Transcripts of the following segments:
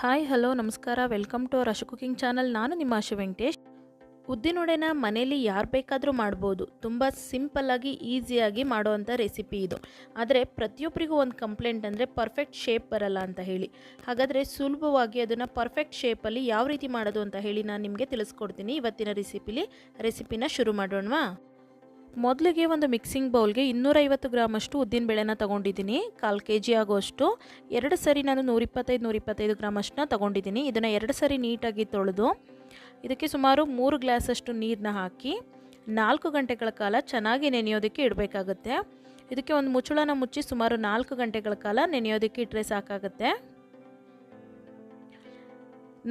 Hi, hello, ನಮಸ್ಕಾರ. Welcome to our Ashu cooking channel. ನಾನು ನಿಮ್ಮ ಆಶು ವೆಂಕಟೇಶ್. ಉದ್ದಿನೊಡೆನ ಮನೇಲಿ ಯಾರು ಬೇಕಾದರೂ ಮಾಡ್ಬೋದು. ತುಂಬ ಸಿಂಪಲ್ಲಾಗಿ ಈಸಿಯಾಗಿ ಮಾಡುವಂಥ ರೆಸಿಪಿ ಇದು. ಆದರೆ ಪ್ರತಿಯೊಬ್ಬರಿಗೂ ಒಂದು ಕಂಪ್ಲೇಂಟ್ ಅಂದರೆ ಪರ್ಫೆಕ್ಟ್ ಶೇಪ್ ಬರಲ್ಲ ಅಂತ ಹೇಳಿ. ಹಾಗಾದರೆ ಸುಲಭವಾಗಿ ಅದನ್ನು ಪರ್ಫೆಕ್ಟ್ ಶೇಪಲ್ಲಿ ಯಾವ ರೀತಿ ಮಾಡೋದು ಅಂತ ಹೇಳಿ ನಾನು ನಿಮಗೆ ತಿಳಿಸ್ಕೊಡ್ತೀನಿ ಇವತ್ತಿನ ರೆಸಿಪಿಲಿ. ರೆಸಿಪಿನ ಶುರು ಮಾಡೋಣವಾ? ಮೊದಲಿಗೆ ಒಂದು ಮಿಕ್ಸಿಂಗ್ ಬೌಲ್ಗೆ ಇನ್ನೂರೈವತ್ತು ಗ್ರಾಮಷ್ಟು ಉದ್ದಿನಬೇಳೆನ ತೊಗೊಂಡಿದ್ದೀನಿ. ಕಾಲು ಕೆ ಜಿ ಆಗೋಷ್ಟು ಎರಡು ಸರಿ ನಾನು ನೂರಿಪ್ಪತ್ತೈದು ನೂರಿಪ್ಪತ್ತೈದು ಗ್ರಾಮಷ್ಟನ್ನ ತೊಗೊಂಡಿದ್ದೀನಿ. ಇದನ್ನು ಎರಡು ಸರಿ ನೀಟಾಗಿ ತೊಳೆದು ಇದಕ್ಕೆ ಸುಮಾರು ಮೂರು ಗ್ಲಾಸಷ್ಟು ನೀರನ್ನ ಹಾಕಿ ನಾಲ್ಕು ಗಂಟೆಗಳ ಕಾಲ ಚೆನ್ನಾಗಿ ನೆನೆಯೋದಕ್ಕೆ ಇಡಬೇಕಾಗುತ್ತೆ. ಇದಕ್ಕೆ ಒಂದು ಮುಚ್ಚಳನ ಮುಚ್ಚಿ ಸುಮಾರು ನಾಲ್ಕು ಗಂಟೆಗಳ ಕಾಲ ನೆನೆಯೋದಕ್ಕೆ ಇಟ್ಟರೆ ಸಾಕಾಗುತ್ತೆ.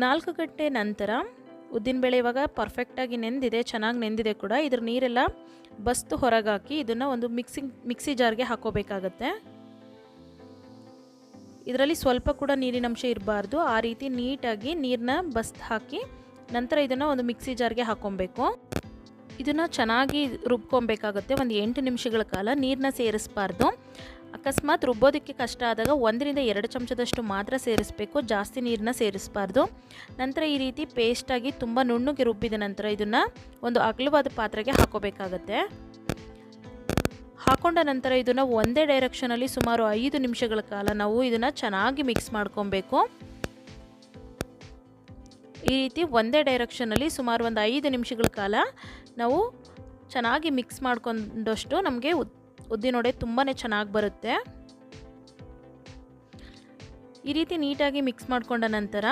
ನಾಲ್ಕು ಗಂಟೆ ನಂತರ ಉದ್ದಿನಬೇಳೆ ಇವಾಗ ಪರ್ಫೆಕ್ಟಾಗಿ ನೆಂದಿದೆ, ಚೆನ್ನಾಗಿ ನೆಂದಿದೆ ಕೂಡ. ಇದ್ರ ನೀರೆಲ್ಲ ಬಸ್ತು ಹೊರಗಾಕಿ ಇದನ್ನು ಒಂದು ಮಿಕ್ಸಿಂಗ್ ಮಿಕ್ಸಿ ಜಾರ್ಗೆ ಹಾಕೋಬೇಕಾಗತ್ತೆ. ಇದರಲ್ಲಿ ಸ್ವಲ್ಪ ಕೂಡ ನೀರಿನಂಶ ಇರಬಾರ್ದು. ಆ ರೀತಿ ನೀಟಾಗಿ ನೀರನ್ನ ಬಸ್ತ್ ಹಾಕಿ ನಂತರ ಇದನ್ನು ಒಂದು ಮಿಕ್ಸಿ ಜಾರ್ಗೆ ಹಾಕೊಬೇಕು. ಇದನ್ನು ಚೆನ್ನಾಗಿ ರುಬ್ಕೊಬೇಕಾಗತ್ತೆ. ಒಂದು ಎಂಟು ನಿಮಿಷಗಳ ಕಾಲ ನೀರನ್ನ ಸೇರಿಸಬಾರ್ದು. ಅಕಸ್ಮಾತ್ ರುಬ್ಬೋದಕ್ಕೆ ಕಷ್ಟ ಆದಾಗ ಒಂದರಿಂದ ಎರಡು ಚಮಚದಷ್ಟು ಮಾತ್ರ ಸೇರಿಸಬೇಕು, ಜಾಸ್ತಿ ನೀರನ್ನ ಸೇರಿಸಬಾರ್ದು. ನಂತರ ಈ ರೀತಿ ಪೇಸ್ಟಾಗಿ ತುಂಬ ನುಣ್ಣಗೆ ರುಬ್ಬಿದ ನಂತರ ಇದನ್ನು ಒಂದು ಅಗಲವಾದ ಪಾತ್ರೆಗೆ ಹಾಕೋಬೇಕಾಗತ್ತೆ. ಹಾಕೊಂಡ ನಂತರ ಇದನ್ನು ಒಂದೇ ಡೈರೆಕ್ಷನಲ್ಲಿ ಸುಮಾರು ಐದು ನಿಮಿಷಗಳ ಕಾಲ ನಾವು ಇದನ್ನು ಚೆನ್ನಾಗಿ ಮಿಕ್ಸ್ ಮಾಡ್ಕೊಬೇಕು. ಈ ರೀತಿ ಒಂದೇ ಡೈರೆಕ್ಷನಲ್ಲಿ ಸುಮಾರು ಒಂದು ಐದು ನಿಮಿಷಗಳ ಕಾಲ ನಾವು ಚೆನ್ನಾಗಿ ಮಿಕ್ಸ್ ಮಾಡ್ಕೊಂಡಷ್ಟು ನಮಗೆ ಉದ್ದಿನೊಡೆ ತುಂಬಾ ಚೆನ್ನಾಗಿ ಬರುತ್ತೆ. ಈ ರೀತಿ ನೀಟಾಗಿ ಮಿಕ್ಸ್ ಮಾಡ್ಕೊಂಡ ನಂತರ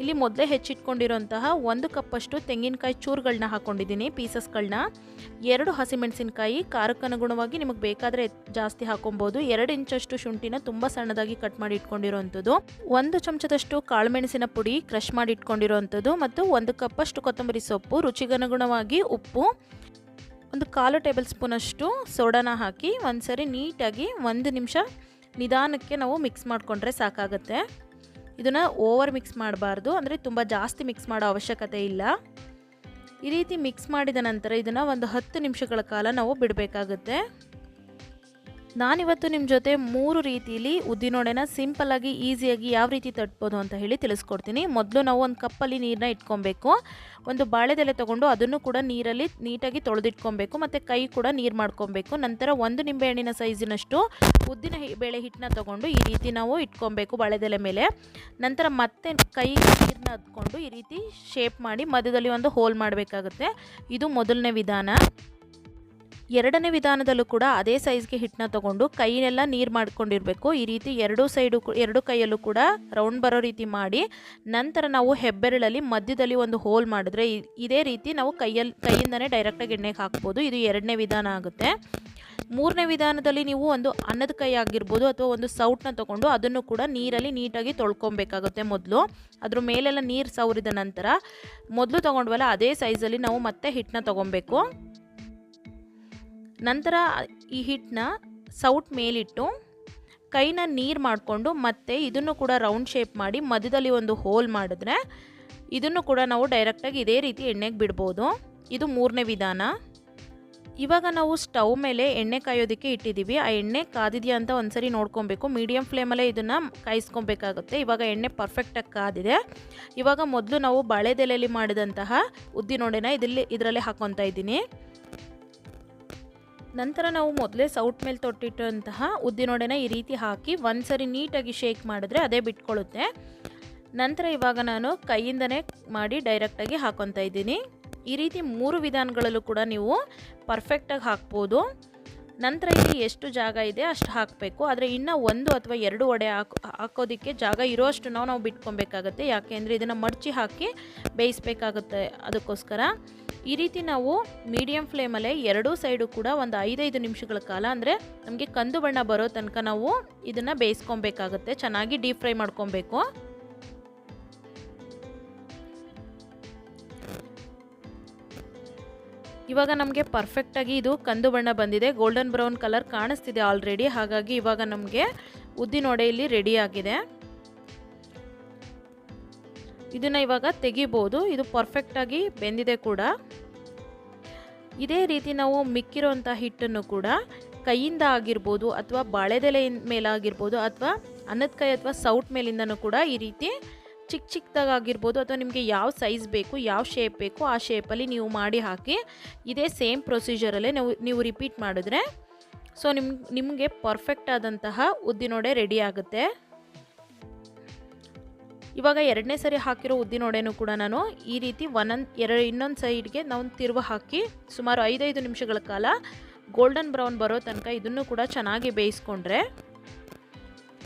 ಇಲ್ಲಿ ಮೊದಲೇ ಹೆಚ್ಚಿಟ್ಕೊಂಡಿರೋಂತಹ ಒಂದು ಕಪ್ಪಷ್ಟು ತೆಂಗಿನಕಾಯಿ ಚೂರುಗಳನ್ನ ಹಾಕ್ಕೊಂಡಿದ್ದೀನಿ ಪೀಸಸ್ಗಳನ್ನ ಎರಡು ಹಸಿಮೆಣಸಿನಕಾಯಿ ಖಾರಕ್ಕನುಗುಣವಾಗಿ ನಿಮಗೆ ಬೇಕಾದರೆ ಜಾಸ್ತಿ ಹಾಕೊಬೋದು. ಎರಡು ಇಂಚಷ್ಟು ಶುಂಠಿನ ತುಂಬ ಸಣ್ಣದಾಗಿ ಕಟ್ ಮಾಡಿ ಇಟ್ಕೊಂಡಿರೋವಂಥದ್ದು ಒಂದು ಚಮಚದಷ್ಟು ಕಾಳುಮೆಣಸಿನ ಪುಡಿ ಕ್ರಷ್ ಮಾಡಿ ಇಟ್ಕೊಂಡಿರೋವಂಥದ್ದು ಮತ್ತು ಒಂದು ಕಪ್ಪಷ್ಟು ಕೊತ್ತಂಬರಿ ಸೊಪ್ಪು, ರುಚಿಗನುಗುಣವಾಗಿ ಉಪ್ಪು ಒಂದು ಕಾಲು ಟೇಬಲ್ ಸ್ಪೂನಷ್ಟು ಸೋಡಾನ ಹಾಕಿ ಒಂದು ಸರಿ ನೀಟಾಗಿ ಒಂದು ನಿಮಿಷ ನಿಧಾನಕ್ಕೆ ನಾವು ಮಿಕ್ಸ್ ಮಾಡಿಕೊಂಡ್ರೆ ಸಾಕಾಗುತ್ತೆ. ಇದನ್ನು ಓವರ್ ಮಿಕ್ಸ್ ಮಾಡಬಾರ್ದು, ಅಂದರೆ ತುಂಬ ಜಾಸ್ತಿ ಮಿಕ್ಸ್ ಮಾಡೋ ಅವಶ್ಯಕತೆ ಇಲ್ಲ. ಈ ರೀತಿ ಮಿಕ್ಸ್ ಮಾಡಿದ ನಂತರ ಇದನ್ನು ಒಂದು ಹತ್ತು ನಿಮಿಷಗಳ ಕಾಲ ನಾವು ಬಿಡಬೇಕಾಗುತ್ತೆ. ನಾನಿವತ್ತು ನಿಮ್ಮ ಜೊತೆ ಮೂರು ರೀತಿಯಲ್ಲಿ ಉದ್ದಿನೋಡೆನ ಸಿಂಪಲ್ಲಾಗಿ ಈಸಿಯಾಗಿ ಯಾವ ರೀತಿ ತಟ್ಬೋದು ಅಂತ ಹೇಳಿ ತಿಳಿಸ್ಕೊಡ್ತೀನಿ. ಮೊದಲು ನಾವು ಒಂದು ಕಪ್ಪಲ್ಲಿ ನೀರನ್ನ ಇಟ್ಕೊಬೇಕು. ಒಂದು ಬಾಳೆದೆಲೆ ತೊಗೊಂಡು ಅದನ್ನು ಕೂಡ ನೀರಲ್ಲಿ ನೀಟಾಗಿ ತೊಳೆದಿಟ್ಕೊಬೇಕು ಮತ್ತು ಕೈ ಕೂಡ ನೀರು ಮಾಡ್ಕೊಬೇಕು. ನಂತರ ಒಂದು ನಿಂಬೆಹಣ್ಣಿನ ಸೈಜಿನಷ್ಟು ಉದ್ದಿನ ಬೇಳೆ ಹಿಟ್ಟನ್ನ ತೊಗೊಂಡು ಈ ರೀತಿ ನಾವು ಇಟ್ಕೊಬೇಕು ಬಾಳೆದೆಲೆ ಮೇಲೆ. ನಂತರ ಮತ್ತೆ ಕೈ ನೀರನ್ನ ಹತ್ಕೊಂಡು ಈ ರೀತಿ ಶೇಪ್ ಮಾಡಿ ಮಧ್ಯದಲ್ಲಿ ಒಂದು ಹೋಲ್ ಮಾಡಬೇಕಾಗುತ್ತೆ. ಇದು ಮೊದಲನೇ ವಿಧಾನ. ಎರಡನೇ ವಿಧಾನದಲ್ಲೂ ಕೂಡ ಅದೇ ಸೈಜ್ಗೆ ಹಿಟ್ಟನ್ನ ತಗೊಂಡು ಕೈನೆಲ್ಲ ನೀರು ಮಾಡ್ಕೊಂಡಿರಬೇಕು. ಈ ರೀತಿ ಎರಡೂ ಸೈಡು ಎರಡು ಕೈಯಲ್ಲೂ ಕೂಡ ರೌಂಡ್ ಬರೋ ರೀತಿ ಮಾಡಿ, ನಂತರ ನಾವು ಹೆಬ್ಬೆರಳಲ್ಲಿ ಮಧ್ಯದಲ್ಲಿ ಒಂದು ಹೋಲ್ ಮಾಡಿದ್ರೆ ಇದೇ ರೀತಿ ನಾವು ಕೈಯಲ್ಲಿ ಕೈಯಿಂದನೇ ಡೈರೆಕ್ಟಾಗಿ ಎಣ್ಣೆಗೆ ಹಾಕ್ಬೋದು. ಇದು ಎರಡನೇ ವಿಧಾನ ಆಗುತ್ತೆ. ಮೂರನೇ ವಿಧಾನದಲ್ಲಿ ನೀವು ಒಂದು ಅನ್ನದ ಕೈ ಆಗಿರ್ಬೋದು ಅಥವಾ ಒಂದು ಸೌಟ್ನ ತಗೊಂಡು ಅದನ್ನು ಕೂಡ ನೀರಲ್ಲಿ ನೀಟಾಗಿ ತೊಳ್ಕೊಬೇಕಾಗುತ್ತೆ ಮೊದಲು. ಅದ್ರ ಮೇಲೆಲ್ಲ ನೀರು ಸವರಿದ ನಂತರ ಮೊದಲು ತೊಗೊಂಡ್ವಲ್ಲ ಅದೇ ಸೈಜಲ್ಲಿ ನಾವು ಮತ್ತೆ ಹಿಟ್ಟನ್ನ ತೊಗೊಬೇಕು. ನಂತರ ಈ ಹಿಟ್ಟನ್ನ ಸೌಟ್ ಮೇಲಿಟ್ಟು ಕೈನ ನೀರು ಮಾಡಿಕೊಂಡು ಮತ್ತೆ ಇದನ್ನು ಕೂಡ ರೌಂಡ್ ಶೇಪ್ ಮಾಡಿ ಮಧ್ಯದಲ್ಲಿ ಒಂದು ಹೋಲ್ ಮಾಡಿದ್ರೆ ಇದನ್ನು ಕೂಡ ನಾವು ಡೈರೆಕ್ಟಾಗಿ ಇದೇ ರೀತಿ ಎಣ್ಣೆಗೆ ಬಿಡ್ಬೋದು. ಇದು ಮೂರನೇ ವಿಧಾನ. ಇವಾಗ ನಾವು ಸ್ಟವ್ ಮೇಲೆ ಎಣ್ಣೆ ಕಾಯೋದಕ್ಕೆ ಇಟ್ಟಿದ್ದೀವಿ ಆ ಎಣ್ಣೆ ಕಾದಿದೆಯಾ ಅಂತ ಒಂದ್ಸರಿ ನೋಡ್ಕೊಬೇಕು. ಮೀಡಿಯಮ್ ಫ್ಲೇಮಲ್ಲೇ ಇದನ್ನು ಕಾಯಿಸ್ಕೊಬೇಕಾಗುತ್ತೆ. ಇವಾಗ ಎಣ್ಣೆ ಪರ್ಫೆಕ್ಟಾಗಿ ಕಾದಿದೆ. ಇವಾಗ ಮೊದಲು ನಾವು ಬಾಳೆದೆಲೆಯಲ್ಲಿ ಮಾಡಿದಂತಹ ಉದ್ದಿನೊಡೆನ ಇದರಲ್ಲಿ ಇದರಲ್ಲೇ ಹಾಕ್ಕೊತಾ ಇದ್ದೀನಿ. ನಂತರ ನಾವು ಮೊದಲೇ ಸೌಟ್ ಮೇಲೆ ತೊಟ್ಟಿಟ್ಟಂತಹ ಉದ್ದಿನೊಡೆನ ಈ ರೀತಿ ಹಾಕಿ ಒಂದ್ಸರಿ ನೀಟಾಗಿ ಶೇಕ್ ಮಾಡಿದ್ರೆ ಅದೇ ಬಿಟ್ಕೊಳ್ಳುತ್ತೆ ನಂತರ ಇವಾಗ ನಾನು ಕೈಯಿಂದನೇ ಮಾಡಿ ಡೈರೆಕ್ಟಾಗಿ ಹಾಕೊತಾ ಇದ್ದೀನಿ. ಈ ರೀತಿ ಮೂರು ವಿಧಾನಗಳಲ್ಲೂ ಕೂಡ ನೀವು ಪರ್ಫೆಕ್ಟಾಗಿ ಹಾಕ್ಬೋದು. ನಂತರ ಇಲ್ಲಿ ಎಷ್ಟು ಜಾಗ ಇದೆ ಅಷ್ಟು ಹಾಕಬೇಕು. ಆದರೆ ಇನ್ನೂ ಒಂದು ಅಥವಾ ಎರಡು ಒಡೆ ಹಾಕೋ, ಹಾಕೋದಕ್ಕೆ ಜಾಗ ಇರೋಷ್ಟು ನಾವು ನಾವು ಬಿಟ್ಕೊಬೇಕಾಗತ್ತೆ. ಯಾಕೆಂದರೆ ಇದನ್ನು ಮಡಚಿ ಹಾಕಿ ಬೇಯಿಸ್ಬೇಕಾಗುತ್ತೆ ಅದಕ್ಕೋಸ್ಕರ. ಈ ರೀತಿ ನಾವು ಮೀಡಿಯಂ ಫ್ಲೇಮಲ್ಲೇ ಎರಡೂ ಸೈಡು ಕೂಡ ಒಂದು ಐದೈದು ನಿಮಿಷಗಳ ಕಾಲ ಅಂದರೆ ನಮಗೆ ಕಂದು ಬಣ್ಣ ಬರೋ ತನಕ ನಾವು ಇದನ್ನು ಬೇಯಿಸ್ಕೊಬೇಕಾಗುತ್ತೆ. ಚೆನ್ನಾಗಿ ಡೀಪ್ ಫ್ರೈ ಮಾಡ್ಕೊಬೇಕು. ಇವಾಗ ನಮಗೆ ಪರ್ಫೆಕ್ಟಾಗಿ ಇದು ಕಂದು ಬಣ್ಣ ಬಂದಿದೆ. ಗೋಲ್ಡನ್ ಬ್ರೌನ್ ಕಲರ್ ಕಾಣಿಸ್ತಿದೆ ಆಲ್ರೆಡಿ ಹಾಗಾಗಿ ಇವಾಗ ನಮಗೆ ಉದ್ದಿನೊಡೆ ಇಲ್ಲಿ ರೆಡಿ ಆಗಿದೆ. ಇದನ್ನು ಇವಾಗ ತೆಗಿಬೋದು. ಇದು ಪರ್ಫೆಕ್ಟಾಗಿ ಬೆಂದಿದೆ ಕೂಡ. ಇದೇ ರೀತಿ ನಾವು ಮಿಕ್ಕಿರೋಂಥ ಹಿಟ್ಟನ್ನು ಕೂಡ ಕೈಯಿಂದ ಆಗಿರ್ಬೋದು ಅಥವಾ ಬಾಳೆದೆಲೆ ಮೇಲಾಗಿರ್ಬೋದು ಅಥವಾ ಅನ್ನದ ಕೈ ಅಥವಾ ಸೌಟ್ ಮೇಲಿಂದನೂ ಕೂಡ ಈ ರೀತಿ ಚಿಕ್ಕ ಚಿಕ್ಕದಾಗಿರ್ಬೋದು ಅಥವಾ ನಿಮಗೆ ಯಾವ ಸೈಜ್ ಬೇಕು, ಯಾವ ಶೇಪ್ ಬೇಕು, ಆ ಶೇಪಲ್ಲಿ ನೀವು ಮಾಡಿ ಹಾಕಿ ಇದೇ ಸೇಮ್ ಪ್ರೊಸೀಜರಲ್ಲೇ ನೀವು ನೀವು ರಿಪೀಟ್ ಮಾಡಿದ್ರೆ ಸೊ ನಿಮ್, ನಿಮಗೆ ಪರ್ಫೆಕ್ಟ್ ಆದಂತಹ ಉದ್ದಿನೊಡೆ ರೆಡಿ ಆಗುತ್ತೆ. ಇವಾಗ ಎರಡನೇ ಸರಿ ಹಾಕಿರೋ ಉದ್ದಿನೊಡೆನೂ ಕೂಡ ನಾನು ಈ ರೀತಿ ಒಂದೊಂದು ಎರಡು, ಇನ್ನೊಂದು ಸೈಡ್ಗೆ ನಾವು ತಿರುವ ಹಾಕಿ ಸುಮಾರು ಐದೈದು ನಿಮಿಷಗಳ ಕಾಲ ಗೋಲ್ಡನ್ ಬ್ರೌನ್ ಬರೋ ತನಕ ಇದನ್ನು ಕೂಡ ಚೆನ್ನಾಗಿ ಬೇಯಿಸ್ಕೊಂಡ್ರೆ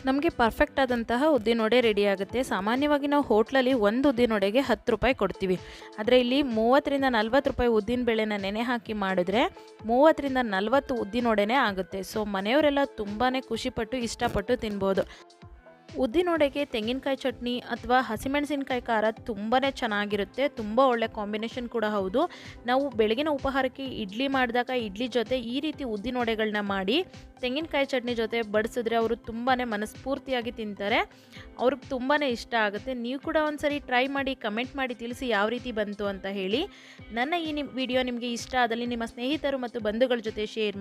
ನಮಗೆ ಪರ್ಫೆಕ್ಟ್ ಆದಂತಹ ಉದ್ದಿನೊಡೆ ರೆಡಿ ಆಗುತ್ತೆ. ಸಾಮಾನ್ಯವಾಗಿ ನಾವು ಹೋಟ್ಲಲ್ಲಿ ಒಂದು ಉದ್ದಿನೊಡೆಗೆ ಹತ್ತು ರೂಪಾಯಿ ಕೊಡ್ತೀವಿ. ಆದರೆ ಇಲ್ಲಿ ಮೂವತ್ತರಿಂದ ನಲ್ವತ್ತು ರೂಪಾಯಿ ಉದ್ದಿನ ಬೇಳೆನ ನೆನೆ ಹಾಕಿ ಮಾಡಿದ್ರೆ ಮೂವತ್ತರಿಂದ ನಲ್ವತ್ತು ಉದ್ದಿನೊಡೆನೇ ಆಗುತ್ತೆ. ಸೊ ಮನೆಯವರೆಲ್ಲ ತುಂಬಾ ಖುಷಿಪಟ್ಟು ಇಷ್ಟಪಟ್ಟು ತಿನ್ಬೋದು. ಉದ್ದಿನೊಡೆಗೆ ತೆಂಗಿನಕಾಯಿ ಚಟ್ನಿ ಅಥವಾ ಹಸಿಮೆಣಸಿನಕಾಯಿ ಖಾರ ತುಂಬಾ ಚೆನ್ನಾಗಿರುತ್ತೆ. ತುಂಬ ಒಳ್ಳೆ ಕಾಂಬಿನೇಷನ್ ಕೂಡ ಹೌದು. ನಾವು ಬೆಳಗಿನ ಉಪಹಾರಕ್ಕೆ ಇಡ್ಲಿ ಮಾಡಿದಾಗ ಇಡ್ಲಿ ಜೊತೆ ಈ ರೀತಿ ಉದ್ದಿನೊಡೆಗಳನ್ನ ಮಾಡಿ ತೆಂಗಿನಕಾಯಿ ಚಟ್ನಿ ಜೊತೆ ಬಡಿಸಿದ್ರೆ ಅವರು ತುಂಬಾ ಮನಸ್ಫೂರ್ತಿಯಾಗಿ ತಿಂತಾರೆ. ಅವ್ರಿಗೆ ತುಂಬಾ ಇಷ್ಟ ಆಗುತ್ತೆ. ನೀವು ಕೂಡ ಒಂದ್ಸರಿ ಟ್ರೈ ಮಾಡಿ, ಕಮೆಂಟ್ ಮಾಡಿ ತಿಳಿಸಿ ಯಾವ ರೀತಿ ಬಂತು ಅಂತ ಹೇಳಿ. ನನ್ನ ಈ ವಿಡಿಯೋ ನಿಮಗೆ ಇಷ್ಟ ಆದಲ್ಲಿ ನಿಮ್ಮ ಸ್ನೇಹಿತರು ಮತ್ತು ಬಂಧುಗಳ ಜೊತೆ ಶೇರ್